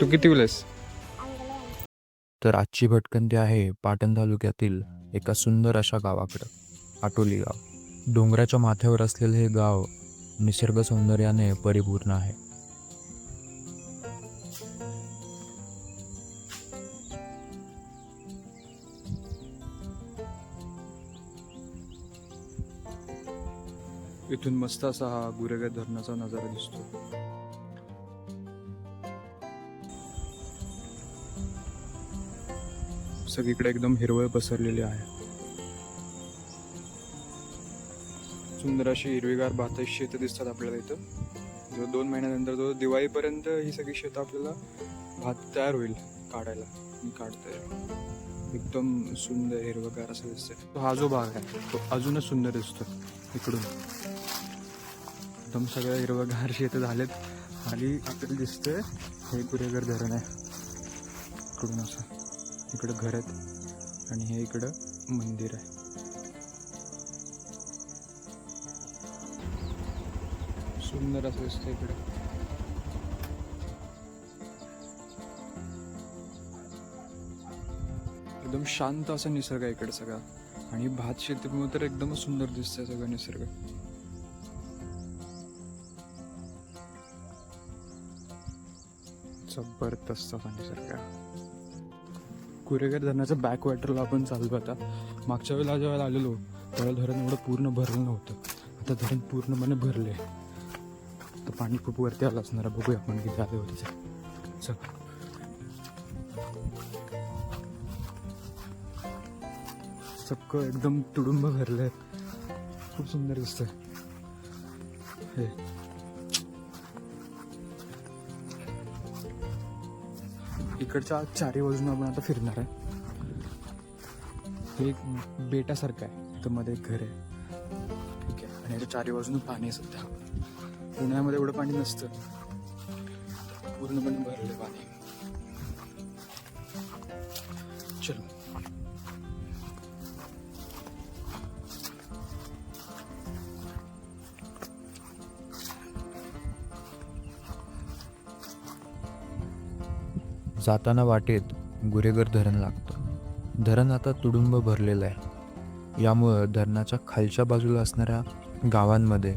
तू किती विलास तर आजची भटकंती आहे पाटण तालुक्यातील एका सुंदर अशा गावाकडं आटोली गाव. डोंगराच्या माथ्यावर असलेले हे गाव निसर्ग सौंदर्याने परिपूर्ण आहे. इथून मस्त असा हा गुरेगाव धरणाचा नजारा दिसतो. सगळीकडे एकदम हिरवळ पसरलेली आहे. सुंदर अशी हिरवीगार भाताची शेतं दिसतात आपल्याला इथं. जो दोन महिन्यानंतर जो दिवाळीपर्यंत ही सगळी शेतं आपल्याला भात तयार होईल काढायला. मी काढतोय. एकदम सुंदर हिरवगार असं दिसतंय. हा जो भाग आहे तो अजूनच सुंदर दिसतो इकडून. एकदम सगळं हिरवगार शेतं झालेत. खाली आपल्याला दिसतंय हे गुरेगर धरण आहे. इकडून असं. इकडं घर आहेत आणि हे इकडं मंदिर आहे. सुंदर असं दिसतं इकडं. एकदम शांत असा निसर्ग आहे इकडे सगळा. आणि भात शेतीमुळे तर एकदम सुंदर दिसतंय सगळं निसर्ग. जबरदस्त असा निसर्ग कुरेगर धरणाचं बॅक वॉटरला आपण चालू आता. मागच्या वेळेला जेव्हा आलेलो तेव्हा धरण एवढं पूर्ण भरलं नव्हतं. आता धरण पूर्णपणे भरले तर पाणी खूप वरती आलं असणार आहे. बघूया आपण किती आले वरती. चल. सगळं एकदम तुडुंब भरले खूप सुंदर दिसतंय. हे. इकडच्या चारी बाजूनं आपण आता फिरणार आहे. हे एक बेटासारखं आहे. तर मध्ये एक घर आहे. ठीक आहे. आणि याच्या चारी बाजूनं पाणी आहे सध्या. पुण्यामध्ये एवढं पाणी नसतं. पूर्णपणे भरलं पाणी जाताना वाटेत गुरेगर धरण लागतं. धरण आता तुडुंब भरलेलं आहे. यामुळं धरणाच्या खालच्या बाजूला असणाऱ्या गावांमध्ये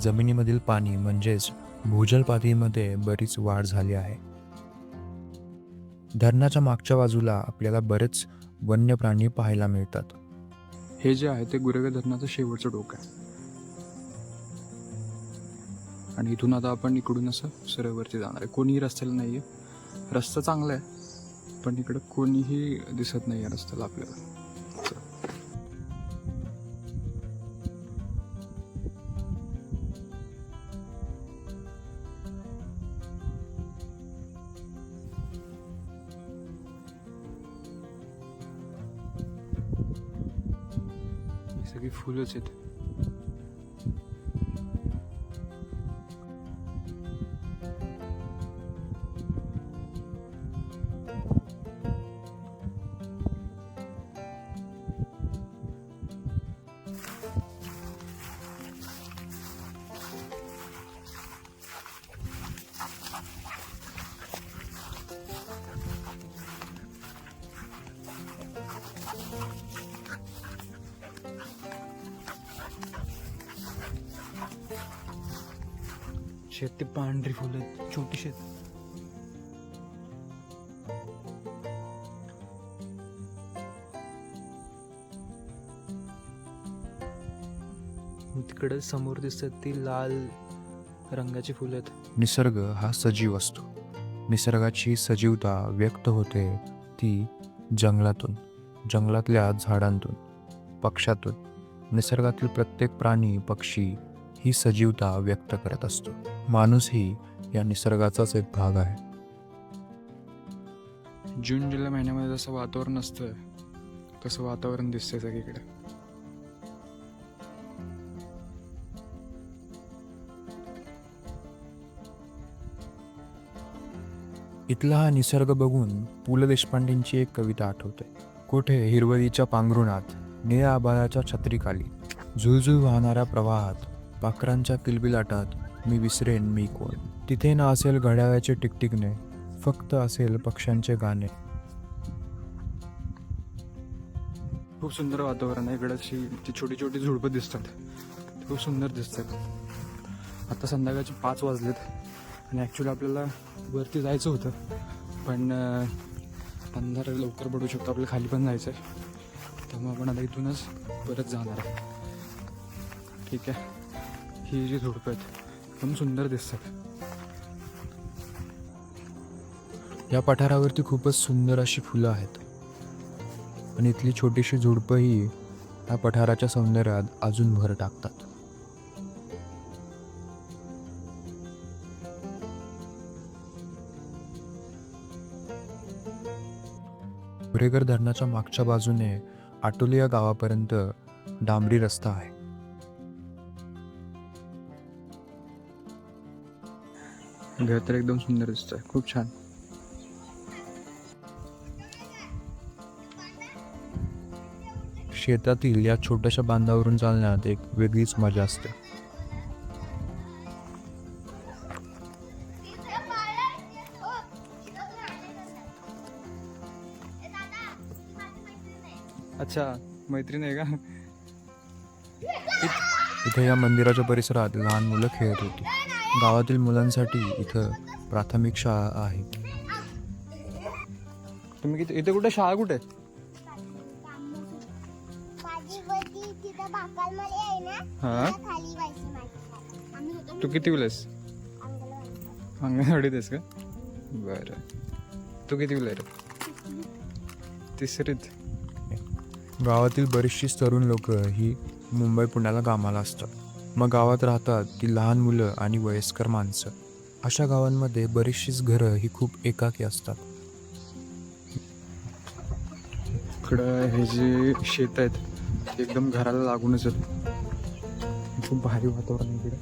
जमिनीमधील पाणी म्हणजेच भूजल पातळीमध्ये बरीच वाढ झाली आहे. धरणाच्या मागच्या बाजूला आपल्याला बरेच वन्य प्राणी पाहायला मिळतात. हे जे आहे ते गुरेगर धरणाचं शेवटचं डोकं आहे. आणि इथून आता आपण इकडून असं सरळवरती जाणार आहे. कोणीही रस्त्याला नाही आहे रस्ता चांगला आहे पण इकडं कोणीही दिसत नाही आहे रस्त्याला आपल्याला. ही सगळी फुलंच आहेत. शेत ते पांढरी फुलं आहेत छोटी शेत. तिकडे समोर दिसत ती लाल रंगाची फुलं आहेत. निसर्ग हा सजीव असतो. निसर्गाची सजीवता व्यक्त होते ती जंगलातून जंगलातल्या झाडांतून पक्षातून निसर्गातील प्रत्येक प्राणी पक्षी ही सजीवता व्यक्त करत असतो. माणूसही या निसर्गाचाच एक भाग आहे. जून जुलै महिन्यामध्ये जसं वातावरण असतं तसं वातावरण दिसतंय सगळीकडे. इथला हा निसर्ग बघून पु ल देशपांडेंची एक कविता आठवते. कोठे? हिरवळीच्या पांघरुणात निळ्या आबाळाच्या छत्रीखाली झुळझुळ वाहणाऱ्या प्रवाहात पाखरांच्या किलबिलाटात मी विसरेन मी कोण. तिथे ना असेल घड्याळाचे टिकटिकणे फक्त असेल पक्ष्यांचे गाणे. खूप सुंदर वातावरण आहे इकडं ती छोटी छोटी झुडपं दिसतात. खूप सुंदर दिसतात. आता संध्याकाळचे पाच वाजलेत आणि ॲक्च्युली आपल्याला वरती जायचं होतं पण अंधार लवकर पडू शकतो आपल्याला खाली पण जायचं आहे त्यामुळे आपण आता इथूनच परत जाणार आहे. ठीक आहे. ही जी झुडपं आहेत एकदम सुंदर दिसतात. या पठारावरती खूपच सुंदर अशी फुलं आहेत. आणि इथली छोटीशी झुडपंही या पठाराच्या सौंदर्यात अजून भर टाकतात. पुरेगर धरणाच्या मागच्या बाजूने आटोली या गावापर्यंत डांबरी रस्ता आहे. घर तर एकदम सुंदर दिसतंय. खूप छान. शेतातील या छोट्याशा बांधावरून चालण्यात एक वेगळीच मजा असते. अच्छा मैत्रीण आहे का? इथे या मंदिराच्या परिसरात लहान मुलं खेळत होती. गावातील मुलांसाठी इथं प्राथमिक शाळा आहे. तुम्ही किती इथे कुठे? शाळा कुठे? हा? तू किती विलेस अंगणवाडीत. आहेस का? बरं. तू किती विला रे तिसरीत. गावातील बरीचशी तरुण लोक ही मुंबई पुण्याला कामाला असतात. मग गावात राहतात ती लहान मुलं आणि वयस्कर माणसं. अशा गावांमध्ये बरीचशीच घरं ही खूप एकाकी असतात. इकडं हे जे शेत आहेत ते एकदम घराला लागूनच आहेत. खूप भारी वातावरण इकडे.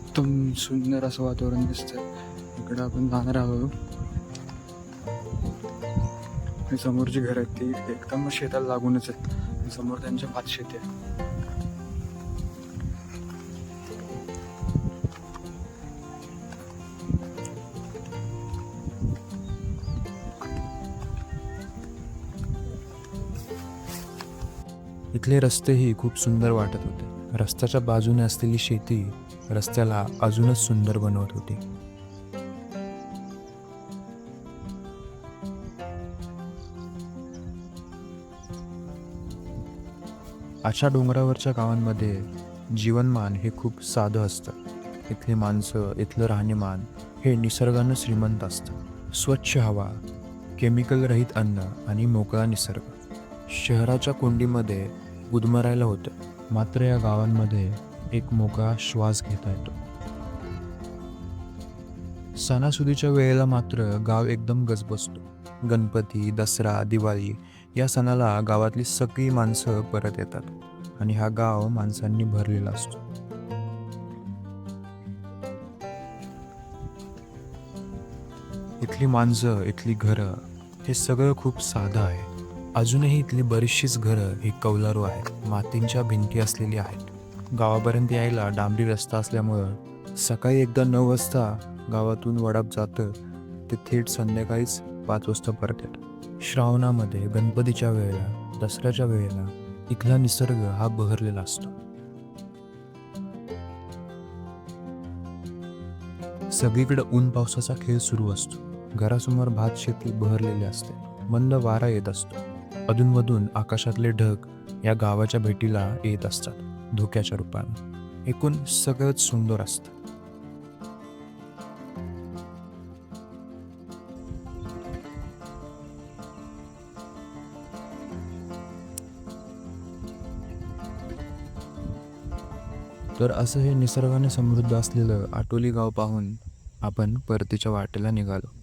एकदम सुंदर असं वातावरण दिसतं इकडं आपण जाणार आहोत. आणि समोरची घर आहेत ती एकदम शेताला लागूनच आहेत. समोर त्यांच्या भात शेती आहे इथले रस्तेही खूप सुंदर वाटत होते. रस्त्याच्या बाजूने असलेली शेती रस्त्याला अजूनच सुंदर बनवत होती. अशा डोंगरावरच्या गावांमध्ये जीवनमान हे खूप साधं असतं. इथली माणसं इथलं राहणीमान हे निसर्गानं श्रीमंत असतं. स्वच्छ हवा केमिकलरहित अन्न आणि मोकळा निसर्ग शहराच्या कोंडीमध्ये गुदमरायला होतं. मात्र या गावांमध्ये एक मोकळा श्वास घेता येतो. सणासुदीच्या वेळेला मात्र गाव एकदम गजबजतो. गणपती दसरा दिवाळी या सणाला गावातली सगळी माणसं परत येतात आणि हा गाव माणसांनी भरलेला असतो. इथली माणसं इथली घरं हे सगळं खूप साधं आहे. अजूनही इथली बरीचशीच घरं ही कौलारू आहेत मातींच्या भिंती असलेली आहेत. गावापर्यंत यायला डांबरी रस्ता असल्यामुळं सकाळी एकदा नऊ वाजता गावातून वडाप जातं ते थेट संध्याकाळीच पाच वाजता परत येतं. श्रावणामध्ये गणपतीच्या वेळेला दसऱ्याच्या वेळेला इथला निसर्ग हा बहरलेला असतो. सगळीकडे ऊन पावसाचा खेळ सुरू असतो. घरासमोर भात शेती बहरलेली असते. मंद वारा येत असतो. अधूनमधून आकाशातले ढग या गावाच्या भेटीला येत असतात धोक्याच्या रूपाने. एकूण सगळंच सुंदर असतं. तर असं हे निसर्गाने समृद्ध असलेलं आटोली गाव पाहून आपण परतीच्या वाटेला निघालो.